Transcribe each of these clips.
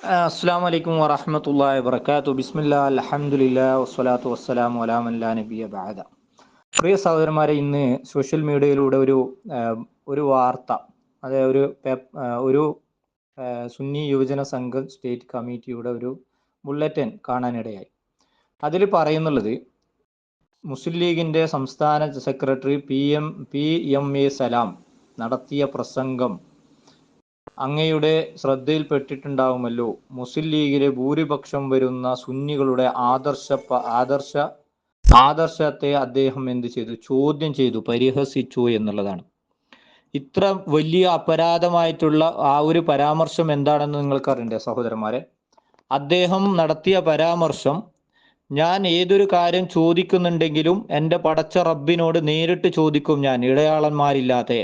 അസ്സാം വലൈക്കും വറഹമത്തല്ലാ വബർക്കാത്തു ബിസ്മില്ലാ അലഹമുല്ല വസ്സലാത്തു വസ്സലാം അലാ മല്ലാ നബിയ ബാദ പ്രിയ സഹോദരന്മാരെ ഇന്ന് സോഷ്യൽ മീഡിയയിലൂടെ ഒരു ഒരു വാർത്ത അതായത് ഒരു ഒരു സുന്നി യുവജന സംഘം സ്റ്റേറ്റ് കമ്മിറ്റിയുടെ ഒരു ബുള്ളറ്റിൻ കാണാനിടയായി. അതിൽ പറയുന്നുള്ളത് മുസ്ലിം ലീഗിന്റെ സംസ്ഥാന secretary P M P M A Salam നടത്തിയ പ്രസംഗം അങ്ങയുടെ ശ്രദ്ധയിൽപ്പെട്ടിട്ടുണ്ടാവുമല്ലോ. മുസ്ലിം ലീഗിലെ ഭൂരിപക്ഷം വരുന്ന സുന്നികളുടെ ആദർശ ആദർശ ആദർശത്തെ അദ്ദേഹം എന്ത് ചെയ്തു? ചോദ്യം ചെയ്തു പരിഹസിച്ചു എന്നുള്ളതാണ്. ഇത്ര വലിയ അപരാധമായിട്ടുള്ള ആ ഒരു പരാമർശം എന്താണെന്ന് നിങ്ങൾക്കറിയണ്ടേ സഹോദരന്മാരെ? അദ്ദേഹം നടത്തിയ പരാമർശം ഞാൻ ഏതൊരു കാര്യം ചോദിക്കുന്നുണ്ടെങ്കിലും എന്റെ പടച്ച റബ്ബിനോട് നേരിട്ട് ചോദിക്കും ഞാൻ ഇടയാളന്മാരില്ലാതെ.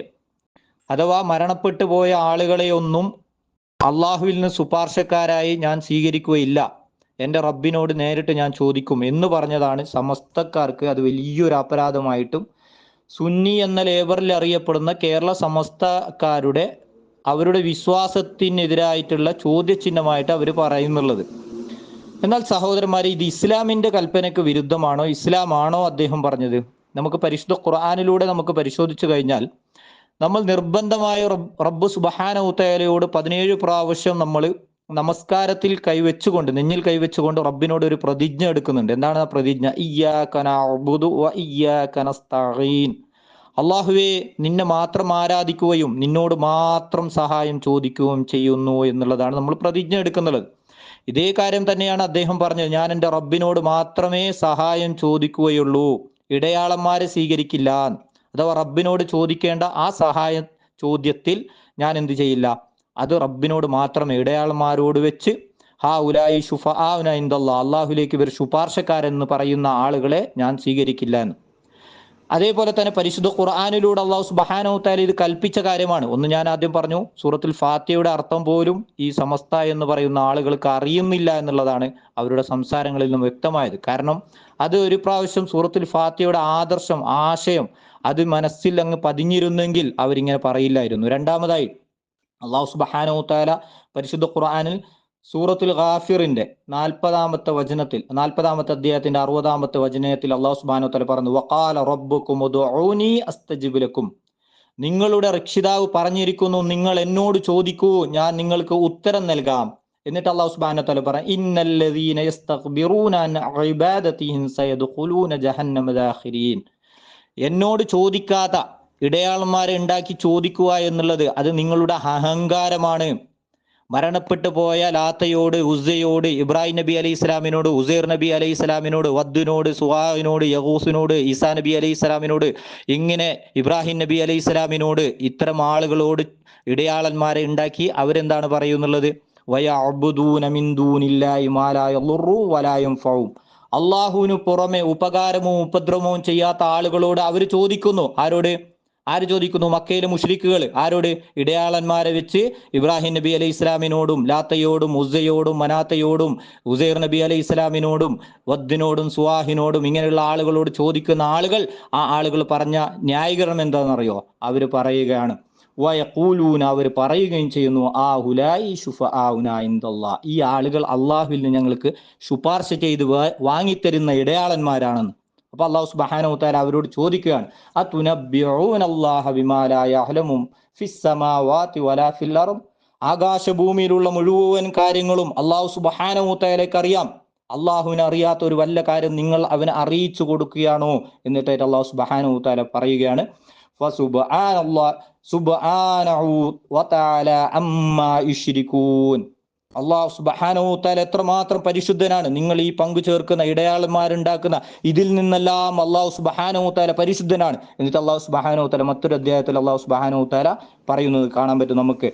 അഥവാ മരണപ്പെട്ടു പോയ ആളുകളെയൊന്നും അള്ളാഹുവിൽ നിന്ന് ശുപാർശക്കാരായി ഞാൻ സ്വീകരിക്കുകയില്ല. എന്റെ റബ്ബിനോട് നേരിട്ട് ഞാൻ ചോദിക്കും എന്ന് പറഞ്ഞതാണ് സമസ്തക്കാർക്ക് അത് വലിയൊരു അപരാധമായിട്ടും സുന്നി എന്ന ലേബറിൽ അറിയപ്പെടുന്ന കേരള സമസ്തക്കാരുടെ അവരുടെ വിശ്വാസത്തിനെതിരായിട്ടുള്ള ചോദ്യചിഹ്നമായിട്ട് അവർ പറയുന്നുള്ളത്. എന്നാൽ സഹോദരന്മാരെ ഇത് ഇസ്ലാമിന്റെ കൽപ്പനയ്ക്ക് വിരുദ്ധമാണോ ഇസ്ലാമാണോ അദ്ദേഹം പറഞ്ഞത്? നമുക്ക് പരിശുദ്ധ ഖുർആാനിലൂടെ നമുക്ക് പരിശോധിച്ചു കഴിഞ്ഞാൽ നമ്മൾ നിർബന്ധമായ റബ്ബ് സുബഹാന സുബഹാനവുത്തയാലയോട് പതിനേഴ് പ്രാവശ്യം നമ്മൾ നമസ്കാരത്തിൽ കൈവച്ചുകൊണ്ട് നെഞ്ഞിൽ കൈവച്ചുകൊണ്ട് റബ്ബിനോട് ഒരു പ്രതിജ്ഞ എടുക്കുന്നുണ്ട്. എന്താണ് ആ പ്രതിജ്ഞ? അള്ളാഹുവെ നിന്നെ മാത്രം ആരാധിക്കുകയും നിന്നോട് മാത്രം സഹായം ചോദിക്കുകയും ചെയ്യുന്നു എന്നുള്ളതാണ് നമ്മൾ പ്രതിജ്ഞ എടുക്കുന്നത്. ഇതേ കാര്യം തന്നെയാണ് അദ്ദേഹം പറഞ്ഞത്. ഞാൻ എന്റെ റബ്ബിനോട് മാത്രമേ സഹായം ചോദിക്കുകയുള്ളൂ. ഇടയാളന്മാരെ സ്വീകരിക്കില്ല. അഥവാ റബ്ബിനോട് ചോദിക്കേണ്ട ആ സഹായ ചോദ്യത്തിൽ ഞാൻ എന്ത് ചെയ്യില്ല. അത് റബ്ബിനോട് മാത്രം ഇടയാളന്മാരോട് വെച്ച് ഹാ ഉലായി ഷുഫ ആ അള്ളാഹുലേക്ക് ഇവർ ശുപാർശക്കാരെന്ന് പറയുന്ന ആളുകളെ ഞാൻ സ്വീകരിക്കില്ല എന്ന്. അതേപോലെ തന്നെ പരിശുദ്ധ ഖുർആാനിലൂടെ അള്ളാഹു സുബഹാനോ താല ഇത് കൽപ്പിച്ച കാര്യമാണ്. ഒന്ന് ഞാൻ ആദ്യം പറഞ്ഞു സൂറത്തിൽ ഫാത്തിയുടെ അർത്ഥം പോലും ഈ സമസ്ത എന്ന് പറയുന്ന ആളുകൾക്ക് അറിയുന്നില്ല എന്നുള്ളതാണ് അവരുടെ സംസാരങ്ങളിൽ നിന്നും വ്യക്തമായത്. കാരണം അത് ഒരു പ്രാവശ്യം സൂറത്തിൽ ഫാത്തിയുടെ ആദർശം ആശയം അത് മനസ്സിൽ അങ്ങ് പതിഞ്ഞിരുന്നെങ്കിൽ അവരിങ്ങനെ പറയില്ലായിരുന്നു. രണ്ടാമതായി അള്ളാഹു സുബാന പരിശുദ്ധ ഖുർആാനിൽ സൂറത്തുൽ ഖാഫിറിന്റെ നാൽപ്പതാമത്തെ വചനത്തിൽ നാൽപ്പതാമത്തെ അധ്യായത്തിന്റെ അറുപതാമത്തെ വചനത്തിൽ അള്ളാഹു സുബാനോ തല പറഞ്ഞു വക്കാല റബ്ബുക്കും നിങ്ങളുടെ രക്ഷിതാവ് പറഞ്ഞിരിക്കുന്നു നിങ്ങൾ എന്നോട് ചോദിക്കൂ ഞാൻ നിങ്ങൾക്ക് ഉത്തരം നൽകാം. എന്നിട്ട് അള്ളാഹു സുബാന തല പറഞ്ഞു എന്നോട് ചോദിക്കാത്ത ഇടയാളന്മാരെ ഉണ്ടാക്കി ചോദിക്കുക എന്നുള്ളത് അത് നിങ്ങളുടെ അഹങ്കാരമാണ്. മരണപ്പെട്ടു പോയ ലാത്തയോട് ഉസയോട് ഇബ്രാഹിം നബി അലൈഹി ഇസ്ലാമിനോട് ഉസൈർ നബി അലൈഹി ഇസ്ലാമിനോട് വദ്ദിനോട് സുഹാവിനോട് യഹൂസിനോട് ഈസാ നബി അലൈഹി ഇസ്ലാമിനോട് ഇങ്ങനെ ഇബ്രാഹിം നബി അലൈഹി ഇസ്ലാമിനോട് ഇത്തരം ആളുകളോട് ഇടയാളന്മാരെ ഉണ്ടാക്കി അവരെന്താണ് പറയുന്നുള്ളത്? വയ അബുദൂനമിന്ദൂനില്ലായി മാലായ ലുറു വലായം യൻഫഉ അള്ളാഹുവിന് പുറമെ ഉപകാരമോ ഉപദ്രവവും ചെയ്യാത്ത ആളുകളോട് അവർ ചോദിക്കുന്നു. ആരോട്? ആര് ചോദിക്കുന്നു? മക്കയിലെ മുഷ്രിക്കുകൾ. ആരോട്? ഇടയാളന്മാരെ വെച്ച് ഇബ്രാഹിം നബി അലൈഹി ഇസ്ലാമിനോടും ലാത്തയോടും ഉസയോടും മനാത്തയോടും ഉസൈർ നബി അലൈഹി ഇസ്ലാമിനോടും വദ്ദിനോടും സുവാഹിനോടും ഇങ്ങനെയുള്ള ആളുകളോട് ചോദിക്കുന്ന ആളുകൾ ആ ആളുകൾ പറഞ്ഞ ന്യായീകരണം എന്താണെന്നറിയോ? അവർ പറയുകയാണ്. വയക്കൂലൂന അവർ പറയുകയും ചെയ്യുന്നു ആ ഹുലായി ഷുഫ ഈ ആളുകൾ അള്ളാഹുവിൽ നിന്ന് ഞങ്ങൾക്ക് ശുപാർശ ചെയ്ത് വാങ്ങിത്തരുന്ന ഇടയാളന്മാരാണെന്ന്. അപ്പൊ അള്ളാഹു സുബ്ഹാനഹു തആല അവരോട് ചോദിക്കുകയാണ് ആ അല്ലാഹ ബിമാ ലാ യഅലമു വലാ ഫിൽ അർദ്? ആകാശഭൂമിയിലുള്ള മുഴുവൻ കാര്യങ്ങളും അള്ളാഹു സുബ്ഹാനഹു തആലയ്ക്ക് അറിയാം. അള്ളാഹുവിന് അറിയാത്ത ഒരു വല്ല കാര്യം നിങ്ങൾ അവനെ അറിയിച്ചു കൊടുക്കുകയാണോ? എന്നിട്ടായിട്ട് അള്ളാഹു സുബ്ഹാനഹു തആല പറയുകയാണ് അള്ളാഹു സുബ്ഹാനഹു തആല എത്രമാത്രം പരിശുദ്ധനാണ്. നിങ്ങൾ ഈ പങ്കു ചേർക്കുന്ന ഇടയാളന്മാരുണ്ടാക്കുന്ന ഇതിൽ നിന്നെല്ലാം അള്ളാഹു സുബ്ഹാനഹു താല പരിശുദ്ധനാണ്. എന്നിട്ട് അള്ളാഹു സുബ്ഹാനഹു താല മറ്റൊരു അധ്യായത്തിൽ അള്ളാഹു സുബ്ഹാനഹു താല പറയുന്നത് കാണാൻ പറ്റും നമുക്ക്.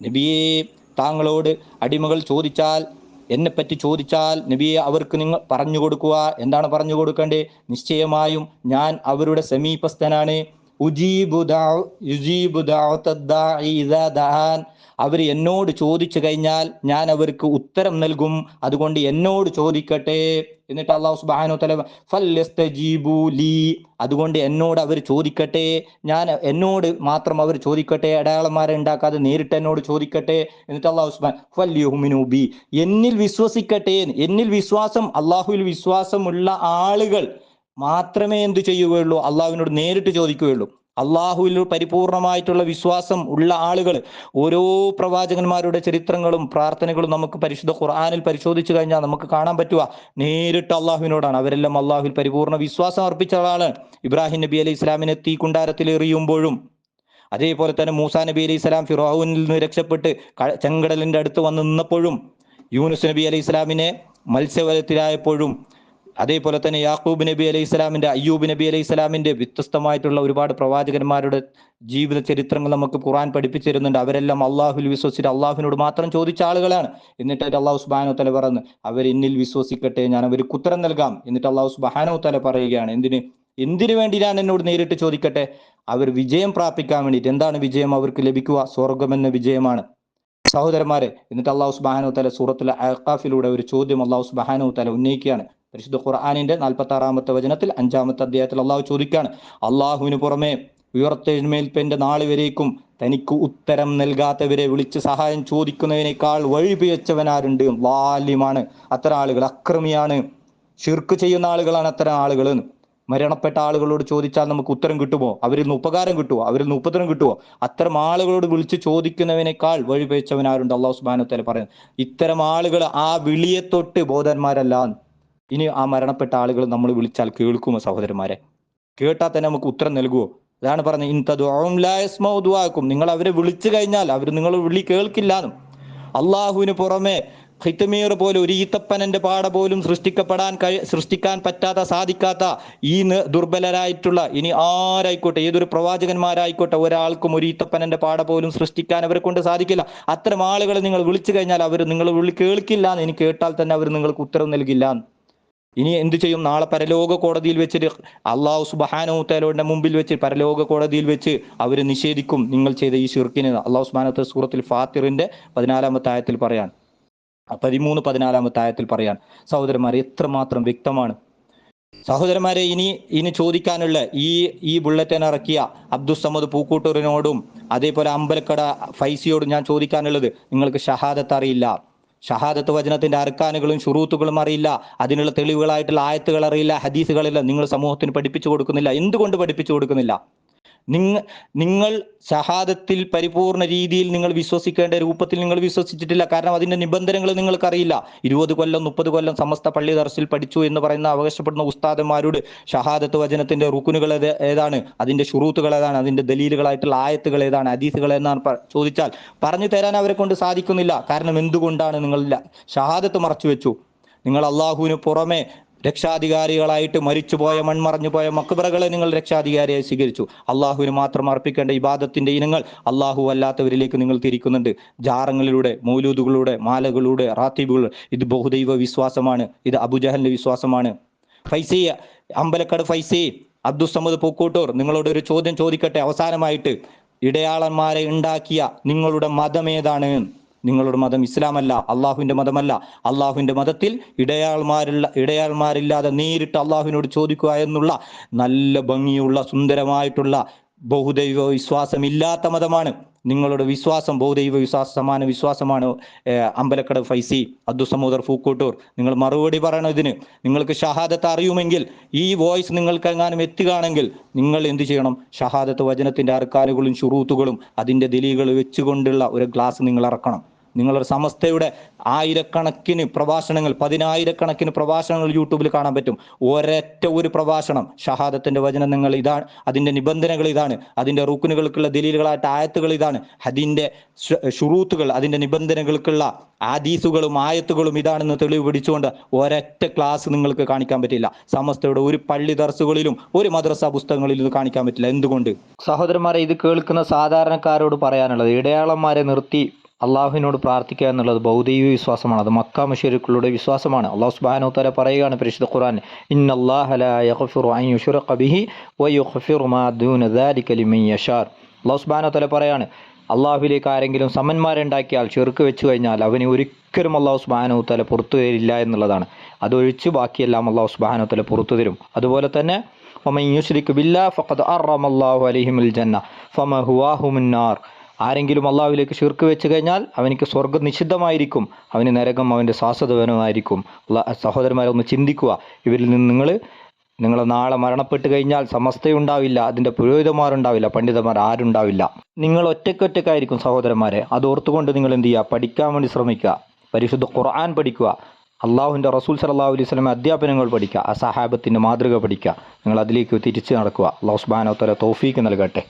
നബിയെ താങ്കളോട് അടിമകൾ ചോദിച്ചാൽ എന്നെ പറ്റി ചോദിച്ചാൽ നബിയെ അവർക്ക് നിങ്ങൾ പറഞ്ഞു കൊടുക്കുക. എന്താണ് പറഞ്ഞു കൊടുക്കേണ്ടത് നിശ്ചയമായും ഞാൻ അവരുടെ സമീപസ്ഥനാണ്. ഉജീബു ദഅ- അവർ എന്നോട് ചോദിച്ചു കഴിഞ്ഞാൽ ഞാൻ അവർക്ക് ഉത്തരം നൽകും. അതുകൊണ്ട് എന്നോട് ചോദിക്കട്ടെ. എന്നിട്ട് അള്ളാഹു സുബ്ഹാനഹു തല ലീ. അതുകൊണ്ട് എന്നോട് അവർ ചോദിക്കട്ടെ. ഞാൻ എന്നോട് മാത്രം അവർ ചോദിക്കട്ടെ. അടയാളന്മാരെ ഉണ്ടാക്കാതെ നേരിട്ട് എന്നോട് ചോദിക്കട്ടെ. എന്നിട്ട് അള്ളാഹു സുബാൻ എന്നിൽ വിശ്വസിക്കട്ടെ. എന്നിൽ വിശ്വാസം അള്ളാഹുവിൽ വിശ്വാസമുള്ള ആളുകൾ മാത്രമേ എന്തു ചെയ്യുകയുള്ളൂ? അള്ളാഹുവിനോട് നേരിട്ട് ചോദിക്കുകയുള്ളൂ. അള്ളാഹുവിൽ പരിപൂർണമായിട്ടുള്ള വിശ്വാസം ഉള്ള ആളുകൾ ഓരോ പ്രവാചകന്മാരുടെ ചരിത്രങ്ങളും പ്രാർത്ഥനകളും നമുക്ക് പരിശുദ്ധ ഖുർആാനിൽ പരിശോധിച്ചു കഴിഞ്ഞാൽ നമുക്ക് കാണാൻ പറ്റുക. നേരിട്ട് അള്ളാഹുവിനോടാണ്. അവരെല്ലാം അള്ളാഹുവിൽ പരിപൂർണ വിശ്വാസം അർപ്പിച്ച ആളാണ്. ഇബ്രാഹിം നബി അലൈഹി ഇസ്ലാമിനെ തീ കുണ്ടാരത്തിൽ എറിയുമ്പോഴും അതേപോലെ തന്നെ മൂസാ നബി അലൈഹി ഇസ്ലാം ഫിറോഹുവിൽ നിന്ന് രക്ഷപ്പെട്ട് ചെങ്കടലിന്റെ അടുത്ത് വന്ന് നിന്നപ്പോഴും യൂനുസ് നബി അലൈഹി ഇസ്ലാമിനെ മത്സ്യവലത്തിലായപ്പോഴും അതേപോലെ തന്നെ യാക്കൂബ് നബി അലൈഹി സ്വലാമിന്റെ അയ്യൂബ് നബി അലൈഹി സ്വലാമിന്റെ വ്യത്യസ്തമായിട്ടുള്ള ഒരുപാട് പ്രവാചകന്മാരുടെ ജീവിത ചരിത്രങ്ങൾ നമുക്ക് ഖുറാൻ പഠിപ്പിച്ചു തരുന്നുണ്ട്. അവരെല്ലാം അള്ളാഹുൽ വിശ്വസിച്ച് അള്ളാഹുവിനോട് മാത്രം ചോദിച്ച ആളുകളാണ്. എന്നിട്ട് അള്ളാഹു സുബാനോ തല പറഞ്ഞു അവർ എന്നിൽ വിശ്വസിക്കട്ടെ ഞാൻ അവർക്ക് ഉത്തരം നൽകാം. എന്നിട്ട് അള്ളാഹു സുബാനോ തല പറയുകയാണ് എന്തിന്? എന്തിനു വേണ്ടി ഞാൻ എന്നോട് നേരിട്ട് ചോദിക്കട്ടെ? അവർ വിജയം പ്രാപിക്കാൻ വേണ്ടിയിട്ട് എന്താണ് വിജയം അവർക്ക് ലഭിക്കുക? സ്വർഗം എന്ന വിജയമാണ്. സഹോദരന്മാരെ എന്നിട്ട് അള്ളാഹു സുബാനോ തല സൂറത്തുൽ അഖാഫിലൂടെ ഒരു ചോദ്യം അള്ളാഹു സുബാനോ തല ഉന്നയിക്കുകയാണ്. പരിശുദ്ധ ഖുർആാനിന്റെ നാൽപ്പത്തി ആറാമത്തെ വചനത്തിൽ അഞ്ചാമത്തെ അധ്യായത്തിൽ അള്ളാഹു ചോദിക്കുകയാണ് അള്ളാഹുവിന് പുറമെ ഉയർത്തെഴുന്നേൽപ്പിന്റെ നാളെ വരേക്കും തനിക്ക് ഉത്തരം നൽകാത്തവരെ വിളിച്ച് സഹായം ചോദിക്കുന്നതിനേക്കാൾ വഴിപിഴച്ചവനാരുണ്ട്? വാല്യമാണ്. അത്തരം ആളുകൾ അക്രമിയാണ്. ഷിർക്ക് ചെയ്യുന്ന ആളുകളാണ് അത്തരം ആളുകൾ. മരണപ്പെട്ട ആളുകളോട് ചോദിച്ചാൽ നമുക്ക് ഉത്തരം കിട്ടുമോ? അവരിൽ നിന്ന് ഉപകാരം കിട്ടുമോ? അവരിൽ നിന്ന് ഉപദ്രം കിട്ടുമോ? അത്തരം ആളുകളോട് വിളിച്ച് ചോദിക്കുന്നവനേക്കാൾ വഴിപേച്ചവനാരുണ്ട് അള്ളാഹു സുബാനത്തല പറയുന്നത്. ഇത്തരം ആളുകൾ ആ വിളിയെ തൊട്ട് ബോധന്മാരല്ല. ഇനി ആ മരണപ്പെട്ട ആളുകൾ നമ്മൾ വിളിച്ചാൽ കേൾക്കുമോ സഹോദരന്മാരെ? കേട്ടാൽ തന്നെ നമുക്ക് ഉത്തരം നൽകുമോ അതാണ് പറഞ്ഞത് ഇൻതദ്വാക്കും നിങ്ങൾ അവരെ വിളിച്ചു കഴിഞ്ഞാൽ അവർ നിങ്ങൾ വിളി കേൾക്കില്ലാന്നും. അള്ളാഹുവിന് പുറമെ ഹിത്തമീർ പോലെ ഒരു ഈത്തപ്പനന്റെ പാട പോലും സൃഷ്ടിക്കപ്പെടാൻ കഴി സൃഷ്ടിക്കാൻ പറ്റാത്ത സാധിക്കാത്ത ഈ ദുർബലരായിട്ടുള്ള ഇനി ആരായിക്കോട്ടെ ഏതൊരു പ്രവാചകന്മാരായിക്കോട്ടെ ഒരാൾക്കും ഒരു ഈത്തപ്പനന്റെ പാട പോലും സൃഷ്ടിക്കാൻ അവരെ കൊണ്ട് സാധിക്കില്ല. അത്തരം ആളുകളെ നിങ്ങൾ വിളിച്ചു കഴിഞ്ഞാൽ അവർ നിങ്ങൾ വിളി കേൾക്കില്ല എന്ന് ഇനി കേട്ടാൽ തന്നെ അവർ നിങ്ങൾക്ക് ഉത്തരം നൽകില്ല. ഇനി എന്ത് ചെയ്യും? നാളെ പരലോക കോടതിയിൽ വെച്ചിട്ട് അള്ളാഹു സുബാനോ തലോന്റെ മുമ്പിൽ വെച്ച് പരലോക കോടതിയിൽ വെച്ച് അവർ നിഷേധിക്കും. നിങ്ങൾ ചെയ്ത ഈ ഷിർക്കിന് അള്ളാഹു സുബാനത്തെ സൂറത്തിൽ ഫാത്തിറിന്റെ പതിനാലാമത്തെ ആയത്തിൽ പറയാൻ പതിമൂന്ന് പതിനാലാമത്തെ ആയത്തിൽ പറയാൻ സഹോദരന്മാരെ എത്രമാത്രം വ്യക്തമാണ്. സഹോദരന്മാരെ ഇനി ഇനി ചോദിക്കാനുള്ള ഈ ഈ ബുള്ളറ്റിൻ ഇറക്കിയ അബ്ദുസമ്മദ് പൂക്കൂട്ടൂരിനോടും അതേപോലെ അമ്പലക്കട ഫൈസിയോടും ഞാൻ ചോദിക്കാനുള്ളത് നിങ്ങൾക്ക് ഷഹാദത്ത് അറിയില്ല. ഷഹാദത്ത് വചനത്തിന്റെ അർക്കാനുകളും ഷുറൂത്തുകളും അറിയില്ല. അതിനുള്ള തെളിവുകളായിട്ടുള്ള ആയത്തുകൾ അറിയില്ല ഹദീസുകളില്ല നിങ്ങൾ സമൂഹത്തിന് പഠിപ്പിച്ചു കൊടുക്കുന്നില്ല. എന്തുകൊണ്ട് പഠിപ്പിച്ചു കൊടുക്കുന്നില്ല? നിങ്ങ നിങ്ങൾ ഷഹാദത്തിൽ പരിപൂർണ രീതിയിൽ നിങ്ങൾ വിശ്വസിക്കേണ്ട രൂപത്തിൽ നിങ്ങൾ വിശ്വസിച്ചിട്ടില്ല. കാരണം അതിന്റെ നിബന്ധനകൾ നിങ്ങൾക്കറിയില്ല. ഇരുപത് കൊല്ലം മുപ്പത് കൊല്ലം സമസ്ത പള്ളി ദർസിൽ പഠിച്ചു എന്ന് പറയുന്ന അവകാശപ്പെടുന്ന ഉസ്താദന്മാരോട് ഷഹാദത്ത് വചനത്തിന്റെ റുക്കുനുകൾ ഏതാണ്? അതിന്റെ ഷുറൂത്തുകൾ ഏതാണ്? അതിന്റെ ദലീലുകളായിട്ടുള്ള ആയത്തുകൾ ഏതാണ്? ഹദീസുകൾ എന്നാണ് ചോദിച്ചാൽ പറഞ്ഞു തരാൻ അവരെ കൊണ്ട് സാധിക്കുന്നില്ല. കാരണം എന്തുകൊണ്ടാണ് നിങ്ങൾ ഷഹാദത്ത് മറച്ചു വെച്ചു? നിങ്ങൾ അള്ളാഹുവിന് പുറമെ രക്ഷാധികാരികളായിട്ട് മരിച്ചുപോയ മൺമറഞ്ഞു പോയ മക്ബറകളെ നിങ്ങൾ രക്ഷാധികാരിയായി സ്വീകരിച്ചു. അള്ളാഹുവിന് മാത്രം അർപ്പിക്കേണ്ട ഇബാദത്തിന്റെ ഇനങ്ങൾ അള്ളാഹു അല്ലാത്തവരിലേക്ക് നിങ്ങൾ തിരിക്കുന്നുണ്ട്. ജാറങ്ങളിലൂടെ മൗലൂദുകളുടെ മാലകളിലൂടെ റാത്തീബുകൾ ഇത് ബഹുദൈവ വിശ്വാസമാണ്. ഇത് അബുജഹലിന്റെ വിശ്വാസമാണ്. ഫൈസിയ അമ്പലക്കട് ഫൈസി അബ്ദുസമ്മദ് പൂക്കൂട്ടൂർ നിങ്ങളോട് ഒരു ചോദ്യം ചോദിക്കട്ടെ? അവസാനമായിട്ട് ഇടയാളന്മാരെ ഉണ്ടാക്കിയ നിങ്ങളുടെ മതം ഏതാണ്? നിങ്ങളുടെ മതം ഇസ്ലാമല്ല അള്ളാഹുവിന്റെ മതമല്ല. അള്ളാഹുവിന്റെ മതത്തിൽ ഇടയാൾമാരുള്ള ഇടയാൾമാരില്ലാതെ നേരിട്ട് അള്ളാഹുവിനോട് ചോദിക്കുക എന്നുള്ള നല്ല ഭംഗിയുള്ള സുന്ദരമായിട്ടുള്ള ബഹുദൈവ വിശ്വാസമില്ലാത്ത മതമാണ്. നിങ്ങളുടെ വിശ്വാസം ബഹുദൈവ വിശ്വാസ സമാന വിശ്വാസമാണ് അമ്പലക്കട ഫൈസി അബ്ദുസമൂദർ ഫൂക്കോട്ടൂർ. നിങ്ങൾ മറുപടി പറയണം ഇതിന്. നിങ്ങൾക്ക് ഷഹാദത്ത് അറിയുമെങ്കിൽ ഈ വോയിസ് നിങ്ങൾക്ക് എങ്ങാനും എത്തുകയാണെങ്കിൽ നിങ്ങൾ എന്ത് ചെയ്യണം? ഷഹാദത്ത് വചനത്തിന്റെ അർക്കാനുകളും ഷുറൂത്തുകളും അതിന്റെ ദലീകൾ വെച്ചുകൊണ്ടുള്ള ഒരു ഗ്ലാസ് നിങ്ങൾ ഇറക്കണം നിങ്ങളുടെ സമസ്തയുടെ ആയിരക്കണക്കിന് പ്രഭാഷണങ്ങൾ പതിനായിരക്കണക്കിന് പ്രഭാഷണങ്ങൾ യൂട്യൂബിൽ കാണാൻ പറ്റും. ഒരൊറ്റ ഒരു പ്രഭാഷണം ഷഹാദത്തിന്റെ വചനം നിങ്ങൾ ഇതാണ് അതിന്റെ നിബന്ധനകൾ ഇതാണ് അതിന്റെ റൂക്കിനുകൾക്കുള്ള ദലീലുകളായിട്ട് ആയത്തുകൾ ഇതാണ് അതിന്റെ ഷു- ഷുറൂത്തുകൾ അതിന്റെ നിബന്ധനകൾക്കുള്ള ആദീസുകളും ആയത്തുകളും ഇതാണെന്ന് തെളിവ് പിടിച്ചുകൊണ്ട് ഒരൊറ്റ ക്ലാസ് നിങ്ങൾക്ക് കാണിക്കാൻ പറ്റില്ല. സമസ്തയുടെ ഒരു പള്ളി ദർസുകളിലും ഒരു മദ്രസ പുസ്തകങ്ങളിലും ഇത് കാണിക്കാൻ പറ്റില്ല. എന്തുകൊണ്ട്? സഹോദരന്മാരെ ഇത് കേൾക്കുന്ന സാധാരണക്കാരോട് പറയാനുള്ളത് ഇടയാളന്മാരെ നിർത്തി അള്ളാഹുവിനോട് പ്രാർത്ഥിക്കുക എന്നുള്ളത് ഭൗതിക വിശ്വാസമാണ്. അത് മക്ക മുഷരിക്കുകളുടെ വിശ്വാസമാണ്. അള്ളാഹു സുബാനോ തല പറയുകയാണ് പരിശുദ്ധ ഖുർആൻ. ഇന്നല്ലാഹലിമാ അള്ളാഹു തല പറയാണ് അള്ളാഹുവിലേക്ക് ആരെങ്കിലും സമന്മാരുണ്ടാക്കിയാൽ ചെറുക്ക് വെച്ചു കഴിഞ്ഞാൽ അവന് ഒരിക്കലും അള്ളാഹു സുബാനോ തല പുറത്തു തരില്ല എന്നുള്ളതാണ്. അതൊഴിച്ച് ബാക്കിയെല്ലാം അള്ളാഹു സുബാനോ തല പുറത്തു തരും. അതുപോലെ തന്നെ ഒമൻ യുശ്രിക് ബില്ലാ ഫഖദ് അറമല്ലാഹു അലൈഹിമുൽ ജന്ന ഫമഹുവാഹുമുന്നാർ ആരെങ്കിലും അള്ളാഹുവിലേക്ക് ഷിർക്ക് വെച്ച് കഴിഞ്ഞാൽ അവനിക്ക് സ്വർഗം നിഷിദ്ധമായിരിക്കും. അവന് നരകം അവന്റെ ശ്വാസതവനമായിരിക്കും അള്ളാ സഹോദരന്മാരെ ഒന്ന് ചിന്തിക്കുക. ഇവരിൽ നിന്ന് നിങ്ങൾ നിങ്ങൾ നാളെ മരണപ്പെട്ട് കഴിഞ്ഞാൽ സമസ്തയുണ്ടാവില്ല അതിന്റെ പുരോഹിതന്മാരുണ്ടാവില്ല പണ്ഡിതന്മാർ ആരുണ്ടാവില്ല. നിങ്ങൾ ഒറ്റയ്ക്കൊറ്റക്കായിരിക്കും സഹോദരന്മാരെ. അത് ഓർത്തുകൊണ്ട് നിങ്ങൾ എന്ത് ചെയ്യുക? പഠിക്കാൻ വേണ്ടി ശ്രമിക്കുക. പരിശുദ്ധ ഖുർആൻ പഠിക്കുക. അള്ളാഹുവിന്റെ റസൂൽ സലാഹു അലൈഹി സ്വലമെ അധ്യാപനങ്ങൾ പഠിക്കുക. ആ സഹാബത്തിന്റെ മാതൃക പഠിക്കുക. നിങ്ങൾ അതിലേക്ക് തിരിച്ച് നടക്കുക. അള്ളാഹു സുബാനോ തല തോഫീക്ക് നൽകട്ടെ.